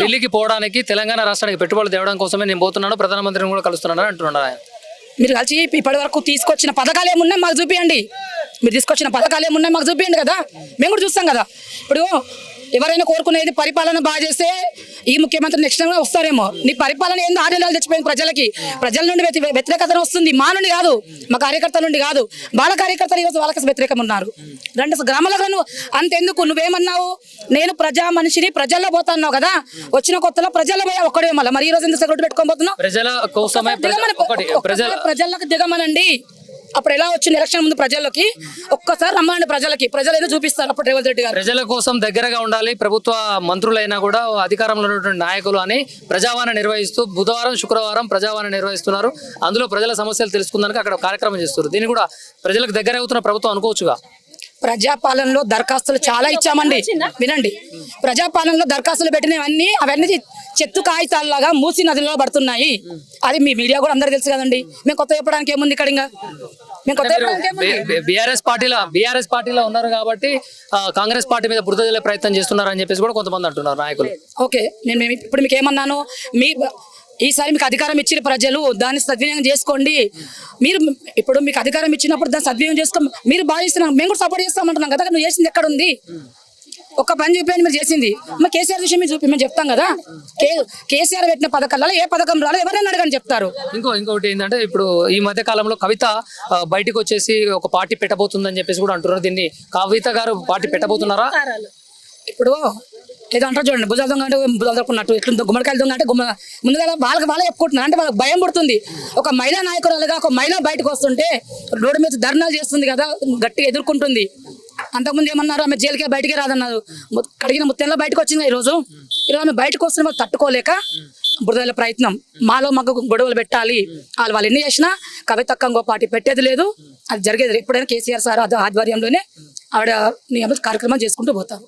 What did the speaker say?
ఢిల్లీకి పోవడానికి తెలంగాణ రాష్ట్రానికి పెట్టుబడులు తేవడం కోసమే నేను పోతున్నాను. ప్రధానమంత్రిని కూడా కలుస్తున్నాను అంటున్నాడు ఆయన. మీరు కలిసి ఇప్పటి వరకు తీసుకొచ్చిన పథకాలు ఏమున్నాయి మాకు చూపియండి. మీరు తీసుకొచ్చిన పథకాలు ఏమున్నాయి మాకు చూపియండి కదా. మేము కూడా చూస్తాం కదా. ఇప్పుడు ఎవరైనా కోరుకునేది పరిపాలన బాగా చేస్తే ఈ ముఖ్యమంత్రి నెక్స్ట్ టైం వస్తారేమో. నీ పరిపాలన ఏందో ఆరు నెలలు తెచ్చిపోయింది ప్రజలకి. ప్రజల నుండి వ్యతి- వ్యతిరేకత వస్తుంది. మా నుండి కాదు మా కార్యకర్తల నుండి కాదు. వాళ్ళ కార్యకర్తలు ఈరోజు వాళ్ళకి వ్యతిరేకం ఉన్నారు. రెండు గ్రామాలకు నువ్వు అంతెందుకు? నువ్వేమన్నావు? నేను ప్రజా మనిషిని ప్రజల్లో పోతాన్నావు కదా. వచ్చిన కొత్తలో ప్రజల్లో పోయా ఒక్కడే మళ్ళీ. మరి ఈ రోజు ఎందుకు సెక్యూరిటీ ప్రజల కోసమే ఒక్కసారి ప్రజలకు దిగమనండి. అప్పుడు ఎలా వచ్చింది ఎలక్షన్ ముందు ప్రజలకి ఒక్కసారి రమ్మండి ప్రజలకి. ప్రజలు ఏదో చూపిస్తారు అప్పుడు రేవంత్ రెడ్డి గారు. ప్రజల కోసం దగ్గరగా ఉండాలి ప్రభుత్వ మంత్రులైనా కూడా అధికారంలో ఉన్నటువంటి నాయకులు అని ప్రజావాణి నిర్వహిస్తూ బుధవారం శుక్రవారం ప్రజావాణి నిర్వహిస్తున్నారు. అందులో ప్రజల సమస్యలు తెలుసుకుందానికి అక్కడ కార్యక్రమం చేస్తున్నారు. దీన్ని కూడా ప్రజలకు దగ్గర అవుతున్న ప్రభుత్వం అనుకోవచ్చుగా. ప్రజాపాలనలో దరఖాస్తులు చాలా ఇచ్చామండి వినండి ప్రజాపాలనలో దరఖాస్తులు పెట్టినవన్నీ అవన్నీ చెత్తు కాగితాలలాగా మూసి నదిలో పడుతున్నాయి అది మీ మీడియా కూడా అందరికీ తెలుసు కదండి మేము కొత్త చెప్పడానికి ఏముంది ఇక్కడ ఇంకా బీఆర్ఎస్ పార్టీలో బీఆర్ఎస్ పార్టీలో ఉన్నారు కాబట్టి కాంగ్రెస్ పార్టీ మీద బురద ప్రయత్నం చేస్తున్నారు అని చెప్పేసి కూడా కొంతమంది అంటున్నారు నాయకులు ఓకే నేను ఇప్పుడు మీకు ఏమన్నాను మీ ఈసారి మీకు అధికారం ఇచ్చిన ప్రజలు దాన్ని సద్వినియోగం చేసుకోండి. మీరు ఇప్పుడు మీకు అధికారం ఇచ్చినప్పుడు దాన్ని సద్వినియోగం చేసుకో మీరు బాగా చేస్తున్నాం మేము కూడా సపోర్ట్ చేస్తామంటున్నాం కదా నువ్వు చేసింది ఎక్కడ ఉంది ఒక్క పని చూపించండి మీరు చేసింది. మరి కేసీఆర్ విషయం మీరు చూపి మేము చెప్తాం కదా. కే కేసీఆర్ పెట్టిన పథకాలలో ఏ పథకం రాలో ఎవరైనా అడగని చెప్తారు. ఇంకో ఇంకోటి ఏంటంటే ఇప్పుడు ఈ మధ్య కాలంలో కవిత బయటికి వచ్చేసి ఒక పార్టీ పెట్టబోతుందని చెప్పేసి కూడా అంటున్నారు దీన్ని. కవిత గారు పార్టీ పెట్టబోతున్నారా? ఇప్పుడు ఏదో అంటారు చూడండి. భుజాల దొంగ అంటే భుజాలు దొరుకున్నట్టు ఎట్లా గుమ్మడికాయల దొంగ అంటే గుమ్మ ముందుగా వాళ్ళకి వాళ్ళే చెప్పుకుంటున్నారు. అంటే వాళ్ళకి భయం పడుతుంది. ఒక మహిళా నాయకురాలుగా ఒక మహిళ బయటకు వస్తుంటే రోడ్డు మీద ధర్నాలు చేస్తుంది కదా గట్టిగా ఎదుర్కొంటుంది. అంతకుముందు ఏమన్నారు? ఆమె జైలుకే బయటికి రాదన్నారు. కడిగిన ముత్యంలో బయటకు వచ్చింది ఈరోజు? ఈరోజు ఆమె బయటకు వస్తున్న వాళ్ళు తట్టుకోలేక బురదల ప్రయత్నం. మాలో మాకు గొడవలు పెట్టాలి. వాళ్ళు వాళ్ళు ఎన్ని చేసినా కవి ఇంకో పార్టీ పెట్టేది లేదు. అది జరిగేది ఎప్పుడైనా కేసీఆర్ సార్ ఆధ్వర్యంలోనే ఆవిడ నియమిత కార్యక్రమం చేసుకుంటూ పోతారు.